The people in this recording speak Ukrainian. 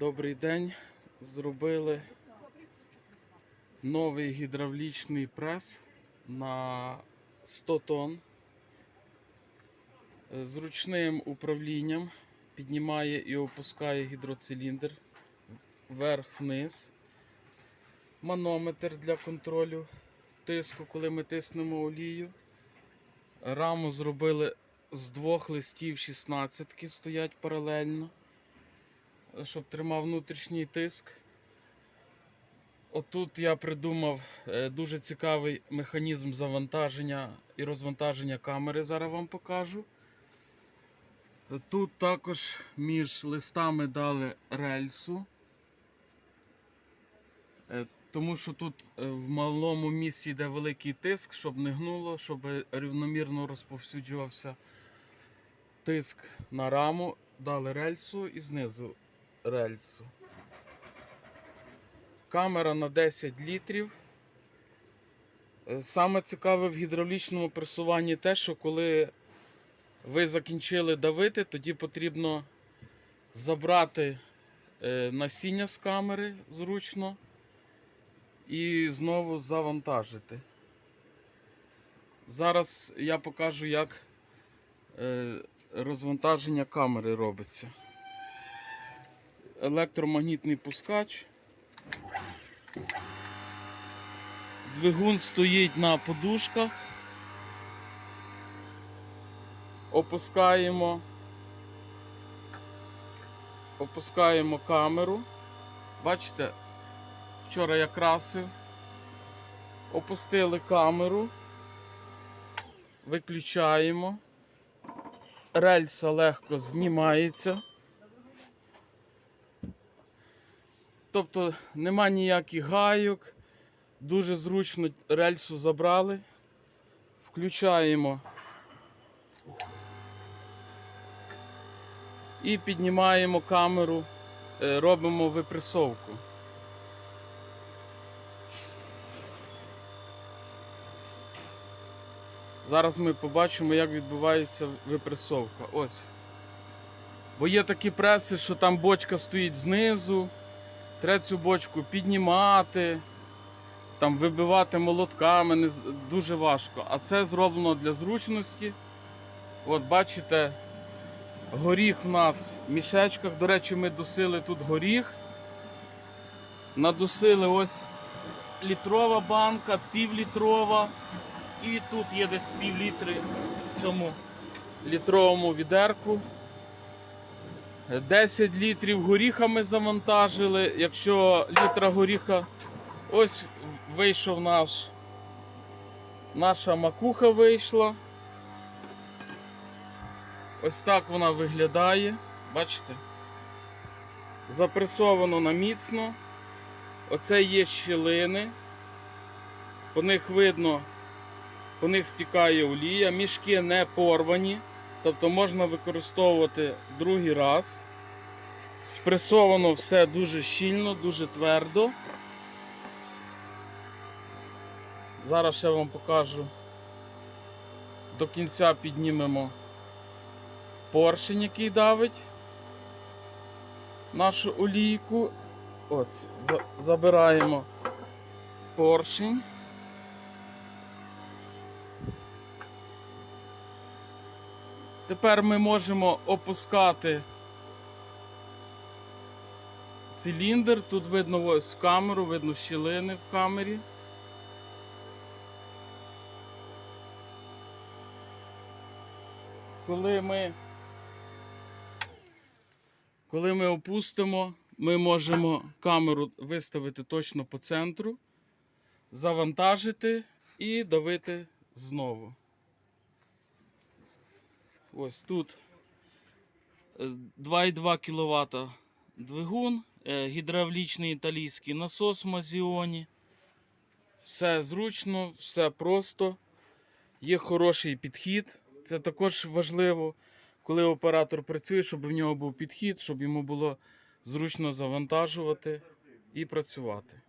Добрий день. Зробили новий гідравлічний прес на 100 тонн з ручним управлінням. Піднімає і опускає гідроциліндр вверх-вниз. Манометр для контролю тиску, коли ми тиснемо олію. Раму зробили з двох листів 16 стоять паралельно щоб тримав внутрішній тиск. Отут я придумав е, дуже цікавий механізм завантаження і розвантаження камери, зараз вам покажу. Тут також між листами дали рельсу, Е, тому що тут е, в малому місці йде великий тиск, щоб не гнуло, щоб рівномірно розповсюджувався тиск на раму, дали рельсу і знизу рельсу. Камера на 10 літрів. Е, Саме цікаве в гідравлічному пресуванні те, що коли ви закінчили давити, тоді потрібно забрати е, насіння з камери зручно і знову завантажити. Зараз я покажу, як е, розвантаження камери робиться електромагнітний пускач. Двигун стоїть на подушках. Опускаємо. Опускаємо камеру. Бачите, вчора я красив. Опустили камеру. Виключаємо. Рельса легко знімається. Тобто нема ніяких гайок, дуже зручно рельсу забрали. Включаємо і піднімаємо камеру, е, робимо випресовку. Зараз ми побачимо, як відбувається випресовка. Ось. Бо є такі преси, що там бочка стоїть знизу. Треба цю бочку піднімати, там вибивати молотками не дуже важко. А це зроблено для зручності. От бачите, горіх в нас в мішечках. До речі, ми досили тут горіх. Надусили ось літрова банка, півлітрова. І тут є десь пів літри в цьому літровому відерку. 10 літрів горіха ми завантажили. Якщо літра горіха, ось вийшов наш, наша макуха вийшла. Ось так вона виглядає. Бачите? Запресовано на міцно. Оце є щілини. По них видно, по них стікає олія, мішки не порвані. Тобто можна використовувати другий раз. Спресовано все дуже щільно, дуже твердо. Зараз ще вам покажу. До кінця піднімемо поршень, який давить нашу олійку. Ось, забираємо поршень. Тепер ми можемо опускати циліндр. Тут видно ось камеру, видно щілини в камері. Коли ми, коли ми опустимо, ми можемо камеру виставити точно по центру, завантажити і давити знову. Ось тут е, 2,2 кВт двигун, е, гідравлічний італійський насос Мазіоні. Все зручно, все просто. Є хороший підхід. Це також важливо, коли оператор працює, щоб в нього був підхід, щоб йому було зручно завантажувати і працювати.